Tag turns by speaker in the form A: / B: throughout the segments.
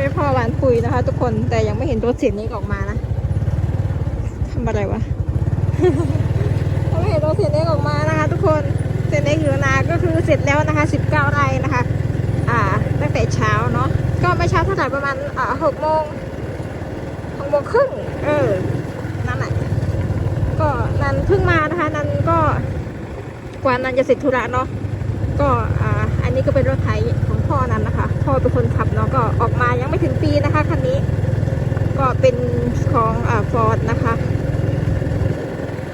A: ช่วยพ่อหวานปุ๋ยนะคะ ทุกคนแต่ยังไม่เห็นรถเสียนนี้ออกมานะทำอะไรวะยังไม่เห็นรถเสียนนี้ออกมานะคะ ทุกคนเสียนนี้อยู่นาก็คือเสร็จแล้วนะคะ 19 ไร่นะคะ อ่า ตั้งแต่เช้าเนาะก็ไม่เช้าเท่าไหร่ประมาณอ่าหกโมงหกโมงครึ่งเออนั่นแหละก็นันเพิ่งมานะคะ นันก็กว่านันจะเสร็จธุระเนาะก็อ่า นี้ก็เป็นรถไถของพ่อนั้นนะคะ พ่อเป็นคนขับเนาะก็ออกมายังไม่ถึงปีนะคะคันนี้ ก็เป็นของอ่าฟอร์ดนะคะ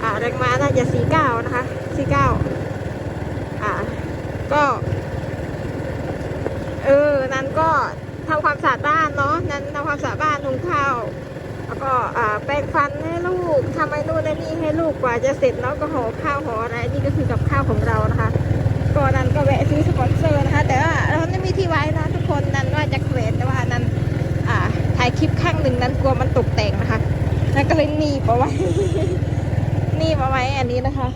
A: อ่าแรงม้าน่าจะสี่เก้านะคะสี่เก้าอ่าก็ เออ นั้นก็ทำความสะอาดบ้านเนาะนั้นทำความสะอาดบ้านหุงข้าวแล้วก็อ่าแปรงฟันให้ลูกทำไอ้นู่นไอ้นี่ให้ลูกกว่าจะเสร็จเนาะก็ห่อข้าวห่ออะไรนี่ก็คือกับข้าวของเรานะคะ ก็นันก็แวะซื้อสปอนเซอร์นะคะ แต่ว่าเราไม่มีที่ไว้นะทุกคนนันว่าจะแขวนแต่ว่านันอ่าถ่ายคลิปข้างหนึ่งนั้นกลัวมันตกแต่งนะคะนั้นก็เลยหนีบเอาไว้หนีบเอาไว้อันนี้นะคะ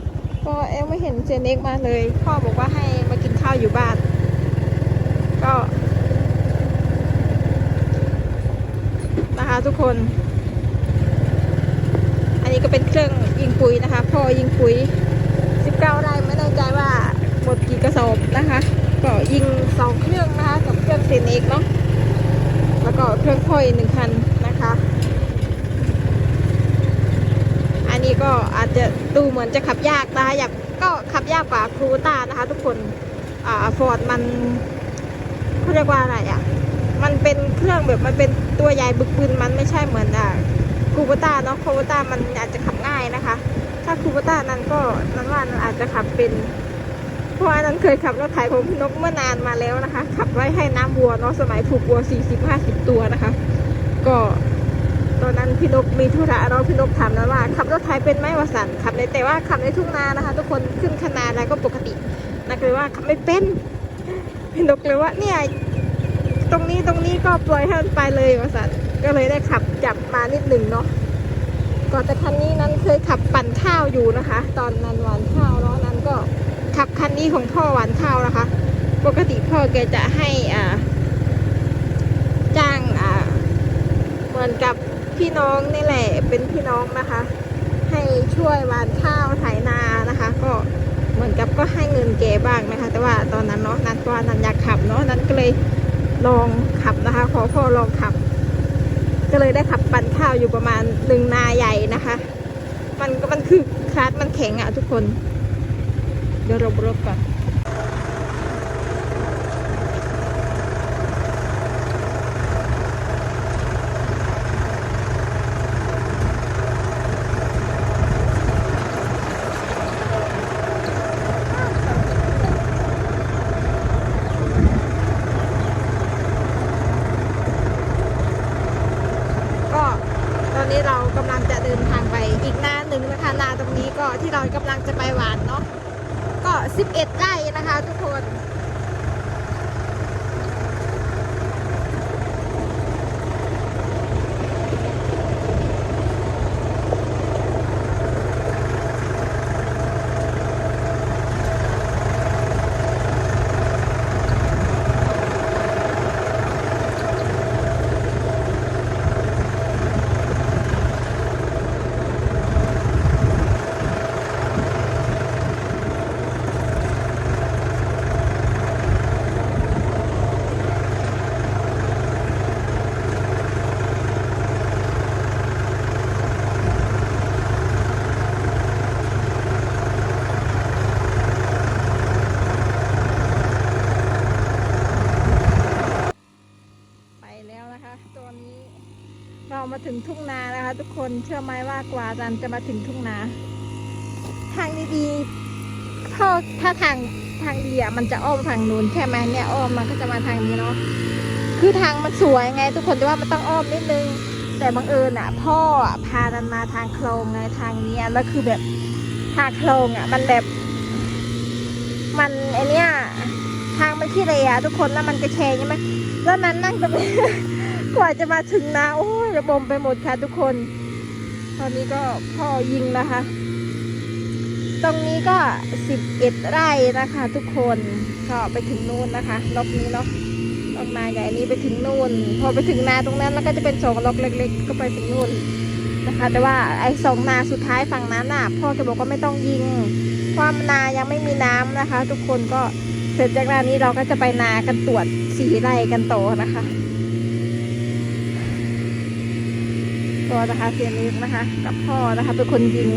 A: ก็เอ็งไม่เห็นเจนเอ็กมาเลย พ่อบอกว่าให้มากินข้าวอยู่บ้าน ก็นะคะทุกคน อันนี้ก็เป็นเครื่องยิงปุ๋ยนะคะ พ่อยิงปุ๋ย 19ไร่ไม่แน่ใจว่าหมดกี่กระสอบ นะคะ ก็ยิงสองเครื่องนะคะกับเครื่องเซนเอกเนาะแล้วก็เครื่องพ่อยหนึ่งคันนะคะ อันนี้ก็อาจจะดูเหมือนจะขับยากนะคะอยากก็ขับยากกว่าครูต้านะคะ ทุกคนอ่าฟอร์ดมันเขาเรียกว่าอะไรอะมันเป็นเครื่องแบบมันเป็นตัวใหญ่บึกบึนมันไม่ใช่เหมือนอ่าคูโบต้าเนาะคูโบต้ามันอาจจะขับง่ายนะคะ ถ้าคูโบต้านั้นก็นั้นว่านันอาจจะขับเป็น เพราะว่านั้นเคยขับรถไถของพี่นกเมื่อนานมาแล้วนะคะ ขับไว้ให้น้ำวัวเนาะสมัยผูกวัว 40-50 ตัวนะคะ ก็ตอนนั้นพี่นกมีธุระเราะพี่นกถามนะว่า ขับรถไถเป็นไหมวสันขับในแต่ว่าขับในทุ่งนานะคะ ทุกคนขึ้นคนาอะไรก็ปกตินักเลยว่าขับไม่เป็นพี่นกเลยว่าเนี่ยตรงนี้ตรงนี้ก็ปล่อยให้มันไปเลยวสันก็เลยได้ขับจับมานิดหนึ่งเนาะก่อนแต่คันนี้นั้นเคยขับปั่นข้าวอยู่นะคะ ตอนนั้นหวานข้าวเนาะนั้นก็ ขับคันนี้ของพ่อหวานข้าวนะคะ ปกติพ่อแกจะให้อ่าจ้างอ่าเหมือนกับพี่น้องนี่แหละเป็นพี่น้องนะคะ ให้ช่วยหวานข้าวไถนานะคะ ก็เหมือนกับก็ให้เงินแกบ้างนะคะ แต่ว่าตอนนั้นเนาะนันก็นันอยากขับเนาะนั้นก็เลยลองขับนะคะ ขอพ่อลองขับ ก็เลยได้ขับปั่นข้าวอยู่ประมาณหนึ่งนาใหญ่นะคะ มันก็มันคือคลาสมันแข็งอะทุกคน เดี๋ยวเรารถก่อน ก็ตอนนี้เรากำลังจะเดินทางไปอีกนาหนึ่งนะคะนาตรงนี้ก็ที่เรากำลังจะไปหวานเนาะก็ 11ไร่นะคะทุกคน ไปแล้วนะคะตอนนี้เรา มาถึงทุ่งนานะคะ ทุกคนเชื่อไหมว่ากว่าจันจะมาถึงทุ่งนา ทางดีๆถ้าถ้าทางทางดีอะมันจะอ้อมฝั่งนู้นใช่ไหมเนี่ยอ้อมมันก็จะมาทางนี้เนาะคือทางมันสวยไง ทุกคนแต่ว่ามันต้องอ้อมนิดนึง แต่บังเอิญอะ พ่ออะพานันมาทางโคลงไงทางเนี้ยแล้วคือแบบทางโคลงอะ มันแบบ มันไอเนี้ยทางมันขี้เลยอะทุกคนแล้วมันกระแชงใช่ไหมแล้วนั้นนั่งตรงนี้กว่าจะมาถึงนะโอ้ ระบมไปหมดค่ะทุกคน ตอนนี้ก็พ่อยิงนะคะ ตรงนี้ก็สิบเอ็ดไร่นะคะ ทุกคนก็ไปถึงนู่นนะคะรอบนี้เนาะออกนาใหญ่นี้ไปถึงนู่น พอไปถึงนาตรงนั้นแล้วก็จะเป็นสองล็อกเล็ก ๆ ก็ไปถึงนู่นนะคะ แต่ว่าไอ้สองนาสุดท้ายฝั่งนั้นน่ะ พ่อแกบอกว่าไม่ต้องยิงเพราะนายังไม่มีน้ำนะคะ ทุกคนก็เสร็จจากนานี้เราก็จะไปนากันตรวจสีไร่กันโตนะคะ ก็นะคะเสียนิกนะคะ กับพ่อนะคะ เป็นคนยิง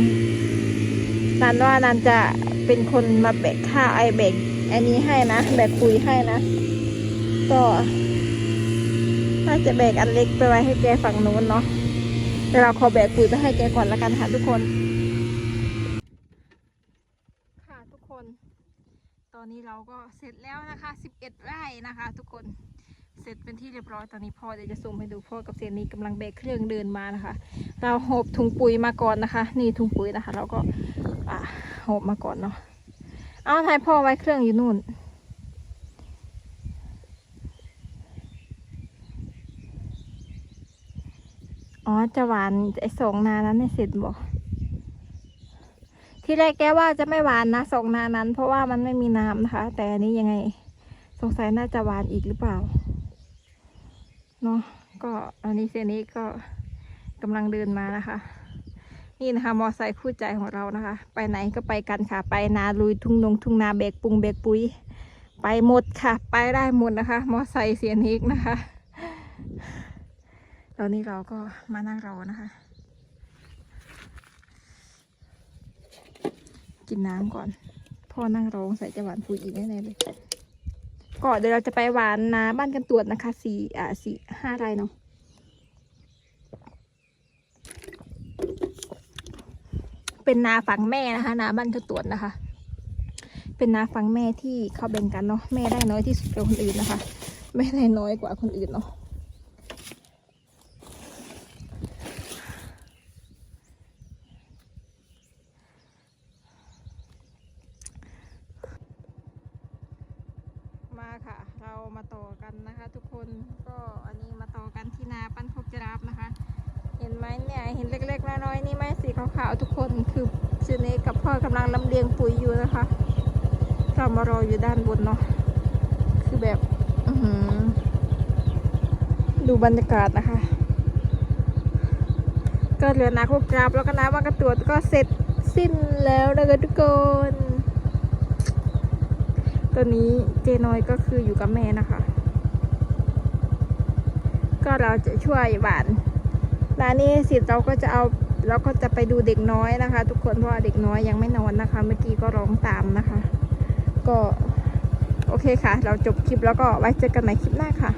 A: นันว่านันจะเป็นคนมาแบกข้าวไอแบกอันนี้ให้นะแบกปุ๋ยให้นะ ก็น่าจะแบกอันเล็กไปไว้ให้แกฝั่งนู้นเนาะแต่เราขอแบกปุ๋ยไปให้แกก่อนละกันค่ะทุกคน ค่ะทุกคน ตอนนี้เราก็เสร็จแล้วนะคะ 11 ไร่นะคะ ทุกคน เสร็จเป็นที่เรียบร้อยตอนนี้พ่อเดี๋ยวจะซูมให้ดูพ่อกับเซนนี้กำลังแบกเครื่องเดินมานะคะ เราหอบถุงปุ๋ยมาก่อนนะคะ นี่ถุงปุ๋ยนะคะ เราก็หอบมาก่อนเนาะเอาทายพ่อไว้เครื่องอยู่นู่นอ๋อจะหวานไอ้สองนานั้นในเสร็จบอกที่แรกแกว่าจะไม่หวานนะสองนานั้น เพราะว่ามันไม่มีน้ำนะคะ แต่อันนี้ยังไง สงสัยน่าจะหวานอีกหรือเปล่า เนาะก็อันนี้เซนี้ก็กำลังเดินมานะคะ นี่นะคะมอไซค์คู่ใจของเรานะคะ ไปไหนก็ไปกันค่ะ ไปนาลุยทุ่งนงทุ่งนาแบกปุงแบกปุ๋ย ไปหมดค่ะ ไปได้หมดนะคะ มอไซค์เสียนิกนะคะตอนนี้เราก็มานั่งรอนะคะ กินน้ำก่อน พ่อนั่งรอใส่จะหวานปุ๋ยอีกแน่เลย ก็เดี๋ยวเราจะไปหวานนาบ้านกันตรวจนะคะสี่อ่าสี่ห้าไร่เนาะเป็นนาฝั่งแม่นะคะ นาบ้านกันตรวจนะคะ เป็นนาฝั่งแม่ที่เขาแบ่งกันเนาะแม่ได้น้อยที่สุดกว่าคนอื่นนะคะ แม่ได้น้อยกว่าคนอื่นเนาะมาค่ะ เรามาต่อกันนะคะ ทุกคนก็อันนี้มาต่อกันที่นาปั้นพกจราบนะคะ เห็น ไหมเนี่ยเห็นเล็กๆน้อยๆนี่ไหมสีขาวๆทุกคนคือซีเนกับพ่อกำลังลำเลียงปุ๋ยอยู่นะคะเรามารออยู่ด้านบนเนาะคือแบบอือหือดูบรรยากาศนะคะ ก็เหลือนาโคกราบแล้วก็น้ำว่ากระตรวจก็เสร็จสิ้นแล้วนะคะทุกคนตอนนี้เจน้อยก็คืออยู่กับแม่นะคะ ก็เราจะช่วยหวาน ร้านนี้สิทธิ์เราก็จะเอาเราก็จะไปดูเด็กน้อยนะคะ ทุกคนเพราะเด็กน้อยยังไม่นอนนะคะ เมื่อกี้ก็ร้องตามนะคะ ก็โอเคค่ะ เราจบคลิปแล้วก็ไว้เจอกันใหม่คลิปหน้าค่ะ